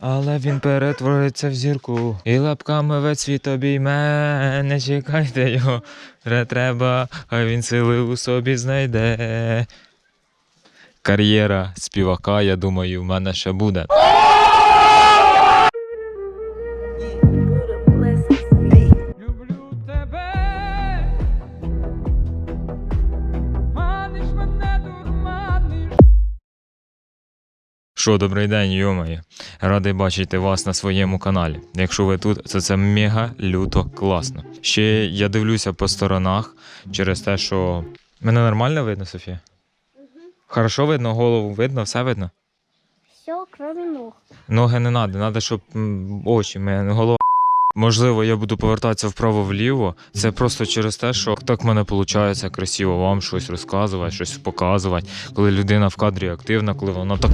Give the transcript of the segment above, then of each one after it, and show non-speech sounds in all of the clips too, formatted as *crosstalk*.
Але він перетвориться в зірку. І лапками весь світ обійме. Не чекайте його, вже треба, хай він сили у собі знайде. Кар'єра співака, я думаю, в мене ще буде. Що, добрий день, йомає. Радий бачити вас на своєму каналі. Якщо ви тут, то це мега люто класно. Ще я дивлюся по сторонах через те, що. Мене нормально видно, Софія? Хорошо видно, голову видно, все видно. Все, крім ног. Ноги не треба, треба, щоб очі, голова. Можливо, я буду повертатися вправо-вліво. Це просто через те, що так в мене виходить красиво вам щось розказувати, щось показувати. Коли людина в кадрі активна, коли вона так.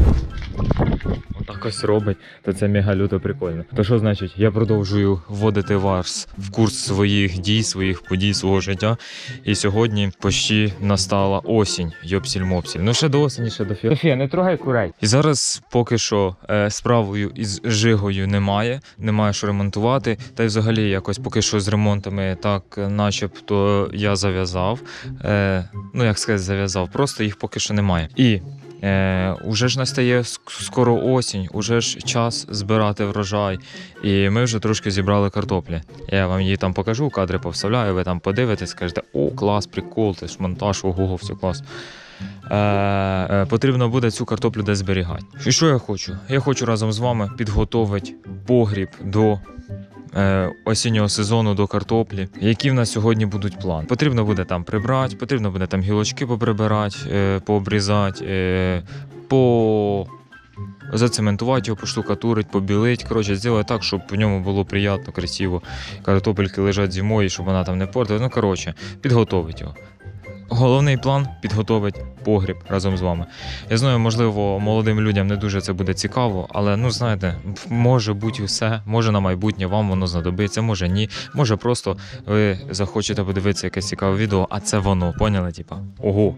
Отак ось робить, то це мега люто прикольно. То що значить, я продовжую вводити вас в курс своїх дій, своїх подій, свого життя. І сьогодні почти настала осінь, йопсіль-мопсіль. Ну ще до осені, ще до фі. Софія, не трогай курей. І зараз поки що е, справою із жигою немає, немає що ремонтувати. Та й взагалі якось поки що з ремонтами так, начебто я зав'язав. Е, ну як сказати, зав'язав, просто їх поки що немає. І Е, уже ж настає скоро осінь, уже ж час збирати врожай. І ми вже трошки зібрали картоплі. Я вам її там покажу, кадри повставляю, ви там подивитесь, скажете, о, клас, прикол, це ж монтаж, ого, все клас. Е, е, потрібно буде цю картоплю десь зберігати. І що я хочу? Я хочу разом з вами підготовити погріб до осіннього сезону до картоплі. Які в нас сьогодні будуть плани? Потрібно буде там прибрати, потрібно буде там гілочки поприбирати, е, пообрізати, е, по. Зацементувати його, поштукатурити, побілити. Коротше, зробити так, щоб в ньому було приємно, красиво. Картопельки лежать зимою, щоб вона там не портила. Ну, коротше, підготовити його. Головний план підготовити погріб разом з вами. Я знаю, можливо, молодим людям не дуже це буде цікаво, але ну знаєте, може бути все, може на майбутнє вам воно знадобиться, може ні. Може просто ви захочете подивитися якесь цікаве відео, а це воно, поняли? Типа, ого,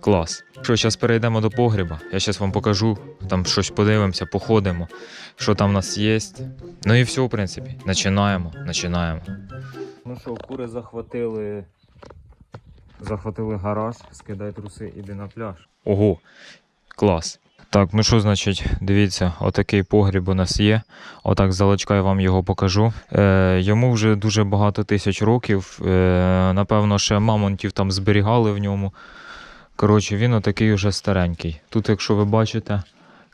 клас. Що, зараз перейдемо до погріба. Я зараз вам покажу, там щось подивимося, походимо, що там в нас є. Ну і все, в принципі, починаємо, починаємо. Ну що, кури захватили захватили гараж, скидай труси, іди на пляж. Ого, клас. Так, ну що значить, дивіться, отакий погріб у нас є. Отак залочка я вам його покажу. Е, йому вже дуже багато тисяч років. Е, напевно, ще мамонтів там зберігали в ньому. Коротше, він отакий уже старенький. Тут, якщо ви бачите,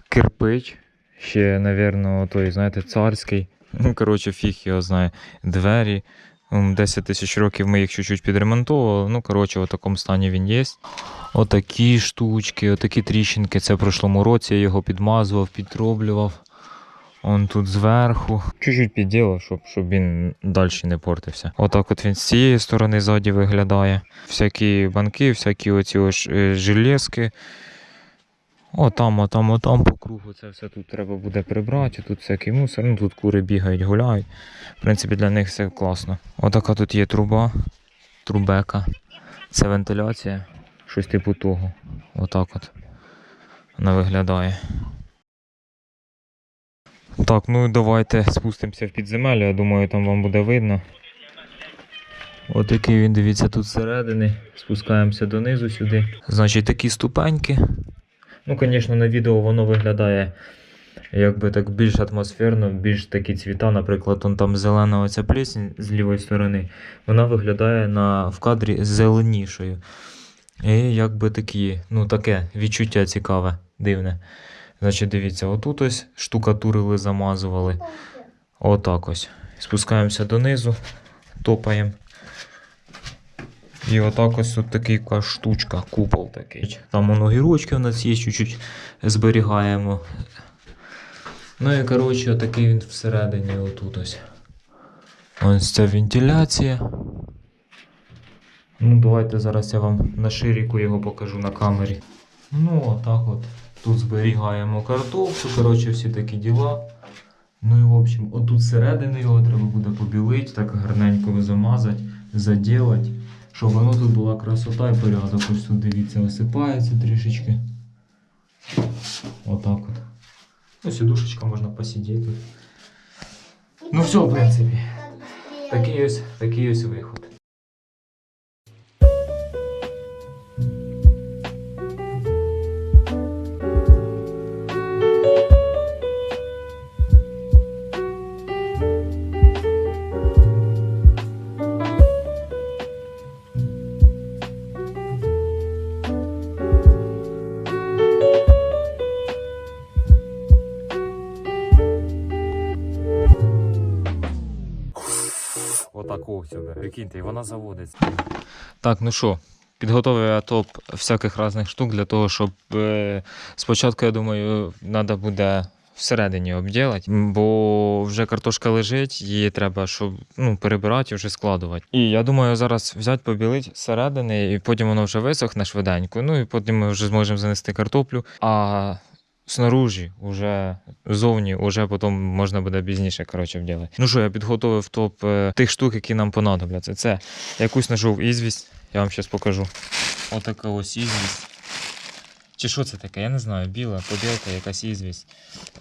кирпич, ще, напевно, той, знаєте, царський. *laughs* Коротше, фіг його знає. Двері. М, 10 тисяч років ми їх чуть-чуть підремонтували. Ну, коротше, в такому стані він є. Отакі штучки, отакі тріщинки. Це в прошлому році я його підмазував, підроблював. Он тут зверху. Чуть-чуть підділав, щоб, щоб він далі не портився. Отак от він з цієї сторони ззаді виглядає. Всякі банки, всякі оці ось е, железки. Отам, отам, отам по кругу це все тут треба буде прибрати. Тут всякий мусор. Ну тут кури бігають, гуляють. В принципі, для них все класно. Отака тут є труба, трубека. Це вентиляція. Щось типу того. Отак от. Вона виглядає. Так, ну давайте спустимося в підземелля. Я думаю, там вам буде видно. Отакий він, дивіться, тут зсередини. Спускаємося донизу сюди. Значить, такі ступеньки. Ну, звісно, на відео воно виглядає якби так більш атмосферно, більш такі цвіта, наприклад, он там зелена оця плесінь з лівої сторони, вона виглядає на, в кадрі зеленішою. І якби такі, ну таке відчуття цікаве, дивне. Значить, дивіться, отут ось штукатурили, замазували. Отак ось. Спускаємося донизу, топаємо. І отак ось тут такий штучка, купол такий. Там воно гірочки у нас є, чуть-чуть зберігаємо. Ну і коротше, отакий він всередині отут ось. Ось ця вентиляція. Ну, давайте зараз я вам на ширику його покажу на камері. Ну, отак от. Тут зберігаємо картоплю, коротше, всі такі діла. Ну і в общем, отут всередини його треба буде побілити, так гарненько замазати, заділати, щоб воно тут була красота і порядок. Ось тут дивіться, осипається трішечки. Отак от. Ну, сідушечка можна посидіти. Ну все, в принципі. Такий ось, такий ось виход. Прикиньте, і вона заводиться. Так, ну що, підготовив я топ всяких різних штук для того, щоб е, спочатку, я думаю, треба буде всередині обділати, бо вже картошка лежить, її треба, щоб ну, перебирати і вже складувати. І я думаю, зараз взяти, побілити зсередини, і потім воно вже висохне швиденько. Ну і потім ми вже зможемо занести картоплю. А снаружи, уже зовні, уже потім можна буде пізніше коротше, вділити. Ну що, я підготовив топ е, тих штук, які нам понадобляться. Це якусь знайшов ізвість, я вам зараз покажу. Отака ось ізвість. Чи що це таке? Я не знаю. Біла, поділка, якась ізвість.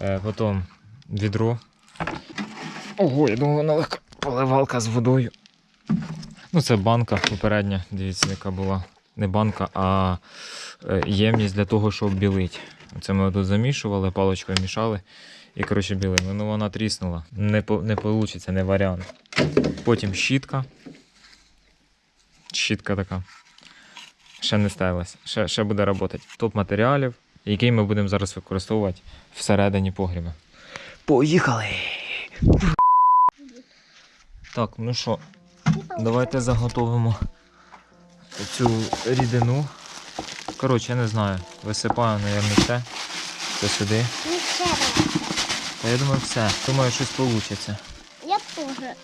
Е, потім відро. Ого, я думаю, вона легка поливалка з водою. Ну, це банка попередня, дивіться, яка була. Не банка, а е, ємність для того, щоб білити. Це ми тут замішували, паличкою мішали і коротше білили. Ну вона тріснула. Не, по, не вийде, не варіант. Потім щітка. Щітка така. Ще не ставилась. Ще, ще буде працювати. Топ матеріалів, який ми будемо зараз використовувати всередині погріба. Поїхали! Так, ну що, давайте заготовимо цю рідину. Коротше, я не знаю. Висипаю, мабуть, все. Це сюди. Ну, раз. Та я думаю, все. Думаю, щось вийде. Я теж. Е,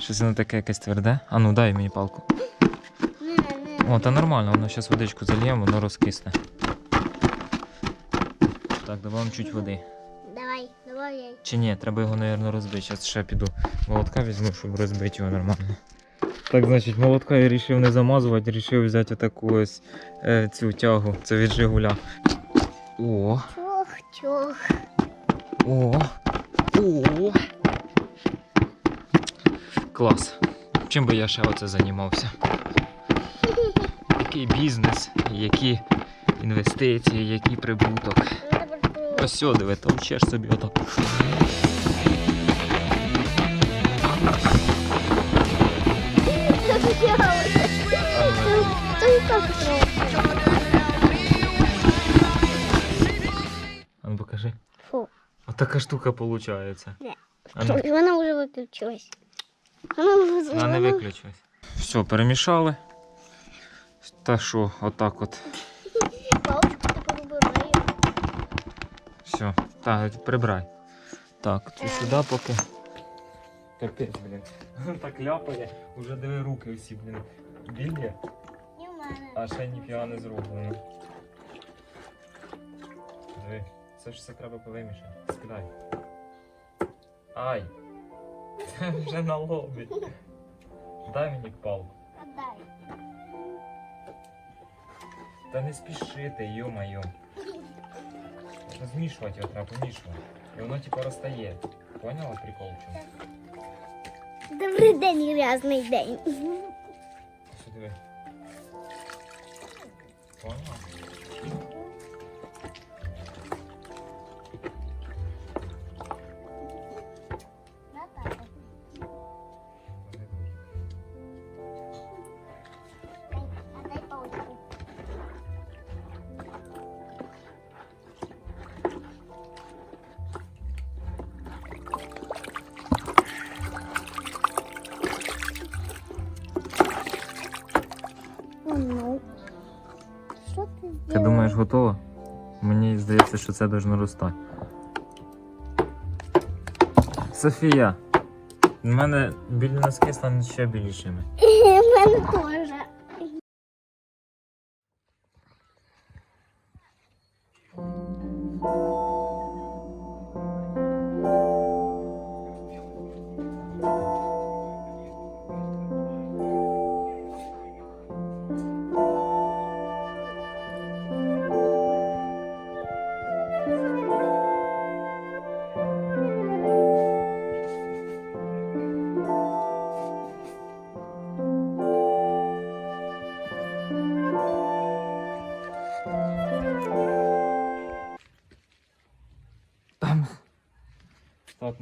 Щось воно таке якесь тверде. А ну дай мені палку. О, та нормально, воно зараз водичку зальємо, воно розкисне. Так, додаємо чуть води. Давай, давай. Чи ні, треба його, мабуть, розбити. Зараз ще піду молотка візьму, щоб розбити його нормально. Так, значить, молотка я вирішив не замазувати, вирішив взяти таку ось е, цю тягу. Це від Жигуля. О, Чох, чох. о, о. Клас. Чим би я ще оце займався? Який бізнес, які інвестиції, який прибуток. Ось сюди, ви товчеш собі отак. Так. А ну покажи. Фу. Отака штука виходить. Не. А ну, Вона вже виключилась. Вона вже вона не виключилась. Все, перемішали. Та що, отак от. Паличку ти повибирай. Все. Так, прибирай. Так, це сюди поки. Капець, блін. *laughs* Так ляпає, уже диви руки всі, блін. Білі. А ще ніфіга не зроблено. Диви, це ж все треба повимішати. Скидай. Ай! Це вже на лобі. Дай мені палку. Отдай. Та не спішити, йо-моє. Змішувати його треба, помішувати. І воно типу розтає. Поняла прикол в чому? Добрий день, грязний день. Сюди. Поняла? ж готова. Мені здається, що це должно ростати. Софія, в мене біліна скисла ще більшими. *laughs* В мене теж.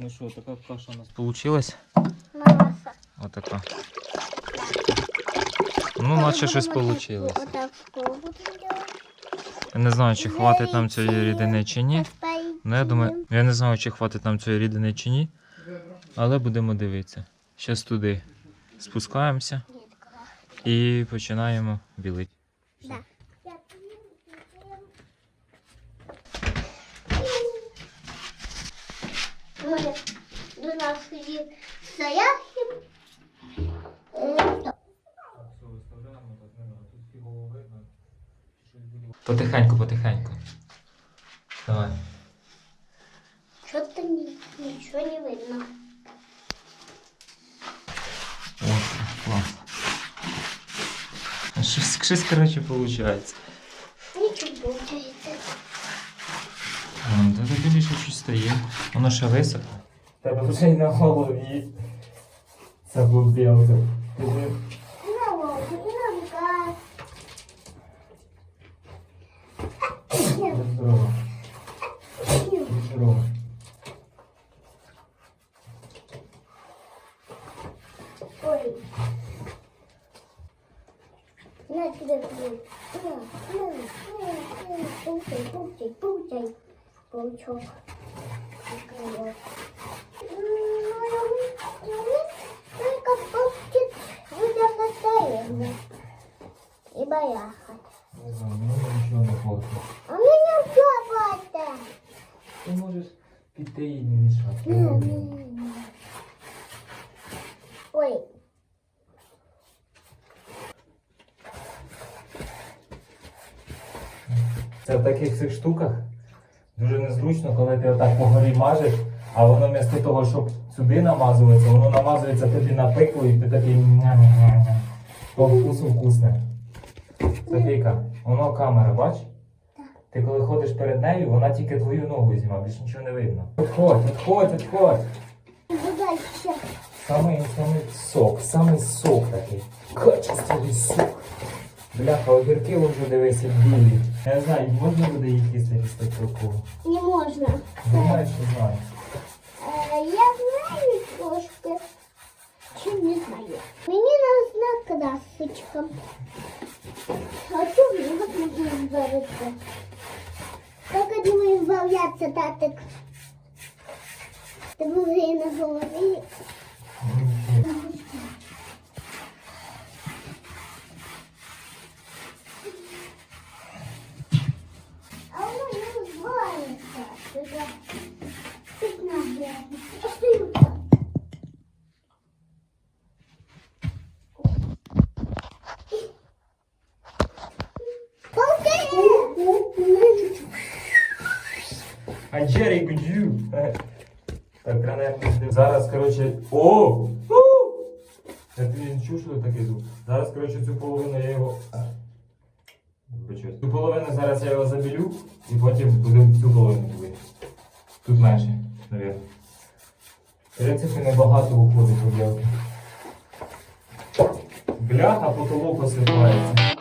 Ну що, така каша у нас получилась. Маса. Отака. Ну, наче щось вийшло. Я не знаю, чи хватить нам цієї рідини чи ні. Ну, я думаю, я не знаю, чи хватить нам цієї рідини чи ні. Але будемо дивитися. Зараз туди спускаємося і починаємо білити. Да. Ми до нас ходив Саяхів. Потихеньку, потихеньку. Давай. Что-то ни- ничего не видно. О, клас. Щось, щось коротше, виходить. Ничего получается. Тобі більше щось стає. Воно ще високо. Тебе вже й на голові. Це був білка. Не знаю, мені нічого не хватить. А мне все хватит. Ти можеш піти і не мішати. Ой. Це в таких цих штуках дуже незручно, коли ти отак по горі мажеш, а воно вмісто того, щоб сюди намазуватися, воно намазується тобі на пику і ти такий ням-ням-ням. по вкусу вкусне. Софійка, воно камера, бач? Ти коли ходиш перед нею, вона тільки твою ногу знімає, більше нічого не видно. Відходь, відходь, відходь. Самий, самий сок, самий сок такий. Качественний сок. Бляха, огірки вже дивися білі. Я не знаю, можна буде їх їсти після такого? Не можно. Думаю, що знаю. Я знаю трошки. Чем не знаю. Мне нужна красочка. Хочу вывод можно избавиться. Как от него избавляться, Татик? Ты бы уже на голове. А Джері Гуджу. Так, треба Зараз, коротше. О! Я тобі не чув, що такий звук. Зараз, коротше, цю половину я його. Цю половину зараз я його забілю і потім будемо цю половину робити. Тут менше. В принципі, небагато виходить у. Бляха, потолок осипається.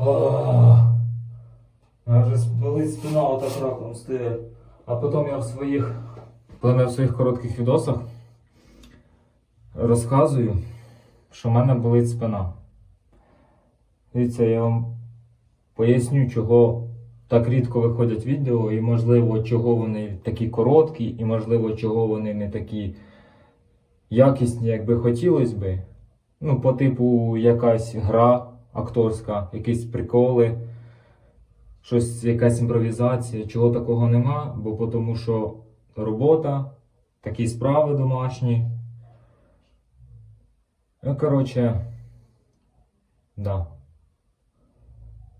Я вже болить спина отак раком стає. А потім я в своїх, я в своїх коротких відосах розказую, що в мене болить спина. Дивіться, я вам поясню, чого так рідко виходять відео, і можливо, чого вони такі короткі, і можливо, чого вони не такі якісні, як би хотілося би. Ну, по типу якась гра акторська, якісь приколи, щось, якась імпровізація, чого такого нема, бо тому що робота, такі справи домашні. Ну, коротше, да.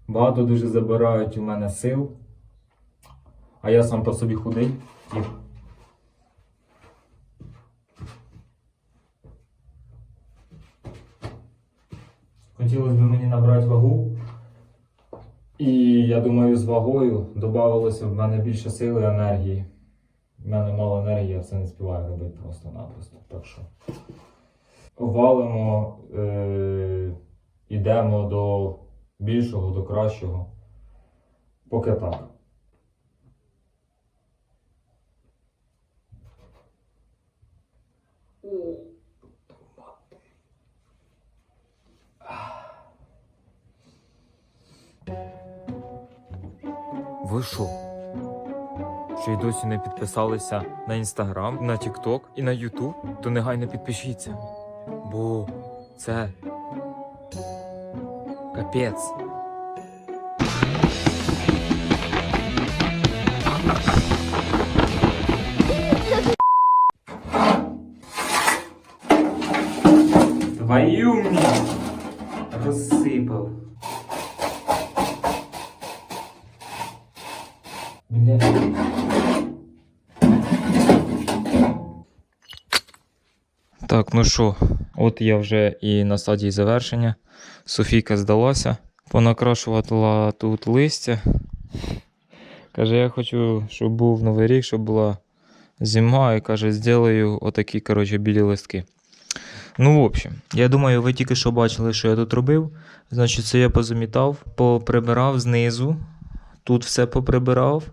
Багато дуже забирають у мене сил, а я сам по собі худий. Хотілося б мені набрати вагу. І я думаю, з вагою додавалося в мене більше сили енергії. У мене мало енергії, я все не співаю робити просто-напросто. Так що валимо, е- йдемо до більшого, до кращого. Поки так. Ви що? Що й досі не підписалися на інстаграм, на Тікток і на Ютуб, то негайно підпишіться. Бо це капець. Твою мені розсипав. Так, ну що, от я вже і на стадії завершення. Софійка здалася, понакрашувала тут листя. Каже, я хочу, щоб був новий рік, щоб була зима, і каже, зроблю отакі, коротше, білі листки. Ну, в общем, я думаю, ви тільки що бачили, що я тут робив. Значить, це я позамітав, поприбирав знизу, тут все поприбирав.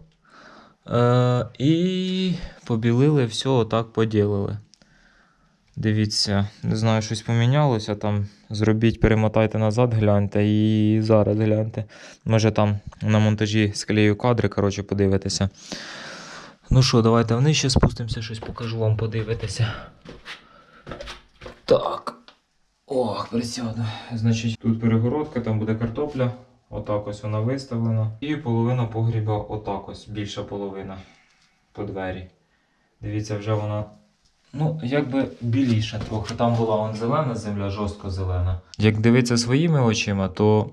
Е, і побілили, все отак поділили. Дивіться, не знаю, щось помінялося там. Зробіть, перемотайте назад, гляньте і зараз гляньте. Може там на монтажі склею кадри, коротше, подивитися. Ну що, давайте вниз ще спустимося, щось покажу вам подивитися. Так. Ох, присяду. Значить, тут перегородка, там буде картопля. Отак ось вона виставлена. І половина погріба отак ось, більша половина по двері. Дивіться, вже вона. Ну, якби біліша трохи. Там була вон зелена земля, жорстко зелена. Як дивитися своїми очима, то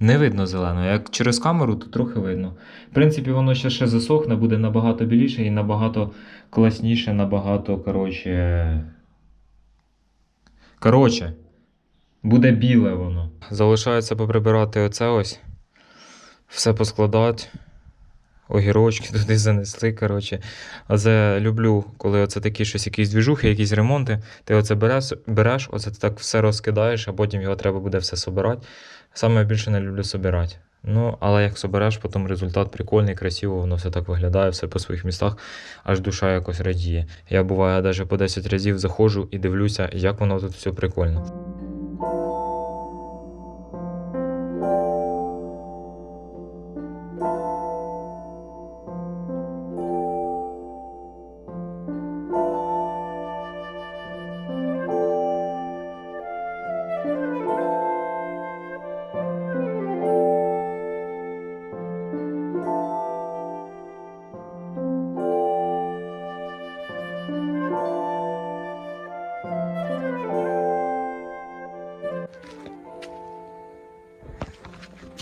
не видно зелено. Як через камеру, то трохи видно. В принципі, воно ще ще засохне, буде набагато біліше і набагато класніше, набагато, коротше. Коротше, буде біле воно. Залишається поприбирати оце ось. Все поскладати. Огірочки туди занесли. коротше. А це люблю, коли оце такі щось, якісь двіжухи, якісь ремонти. Ти оце береш, береш, оце ти так все розкидаєш, а потім його треба буде все собирати. Саме більше не люблю собирати. Ну, але як собереш, потім результат прикольний, красиво, воно все так виглядає, все по своїх містах, аж душа якось радіє. Я буває, навіть по 10 разів заходжу і дивлюся, як воно тут все прикольно.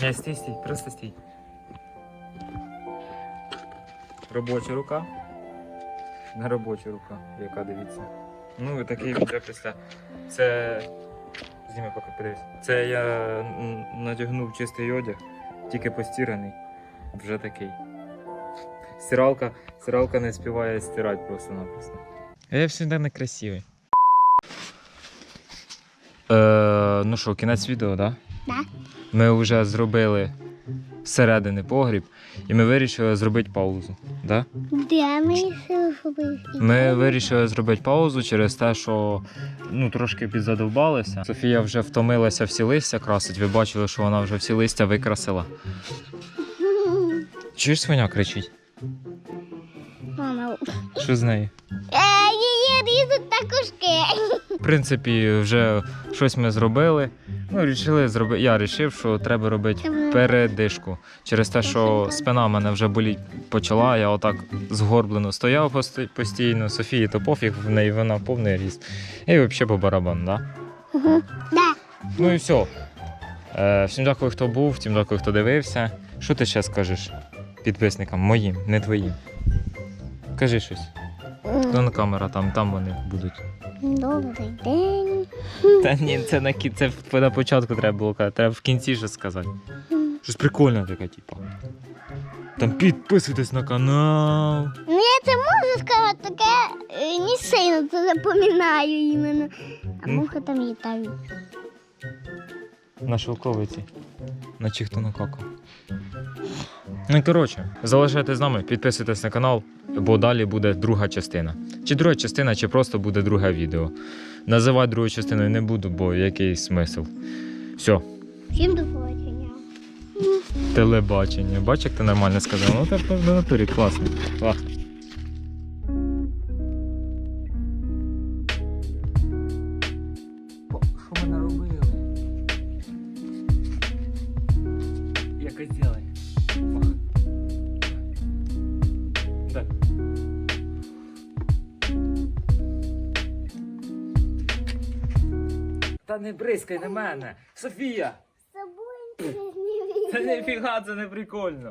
Не, стій, стій, просто стій. Робоча рука. Не робоча рука, яка дивіться. Ну і такий вже після. Це. Зніми поки подивись. Це я надягнув чистий одяг, тільки постіраний. Вже такий. Стиралка, стиралка не співає стирати просто-напросто. Я завжди некрасивий. Е, ну що, кінець відео, так? Да. Ми вже зробили зсередини погріб, і ми вирішили зробити паузу. Да? Де ми зробили? Ми вирішили зробити паузу через те, що ну, трошки підзадовбалися. Софія вже втомилася всі листя красить. Ви бачили, що вона вже всі листя викрасила. *laughs* Чуєш свиня кричить? Мама. Що з нею? Е, її різуть на кушки. В принципі, вже щось ми зробили. Ну, рішили зроби... Я вирішив, що треба робити передишку. Через те, що спина в мене вже боліть почала, я отак згорблено стояв постійно. Софії то пофіг, в неї вона повний ріст. І взагалі по барабан, да? Да. Ну і все. Е, всім дякую, хто був, всім дякую, хто дивився. Що ти ще скажеш підписникам моїм, не твоїм? Кажи щось. Ну, на камера там, там вони будуть. Добрий день. Та ні, це на, кі- це в- на початку треба було казати, треба в кінці щось сказати. Щось прикольне таке, типу. Там підписуйтесь на канал. Ну, я це можу сказати, таке е, не сильно це запам'ятаю іменно. А муха мухи там літають. На шовковиці. На чих хто накакав. Ну і коротше, залишайтесь з нами, підписуйтесь на канал, бо далі буде друга частина. Чи друга частина, чи просто буде друге відео. Називати другою частиною не буду, бо який смисл. Все, Всім до побачення. телебачення. Бач, як ти нормально сказав. Ну так в натурі класно. Класно. Не бризкай на мене! Софія! З собою не Та ніфіга, це не прикольно.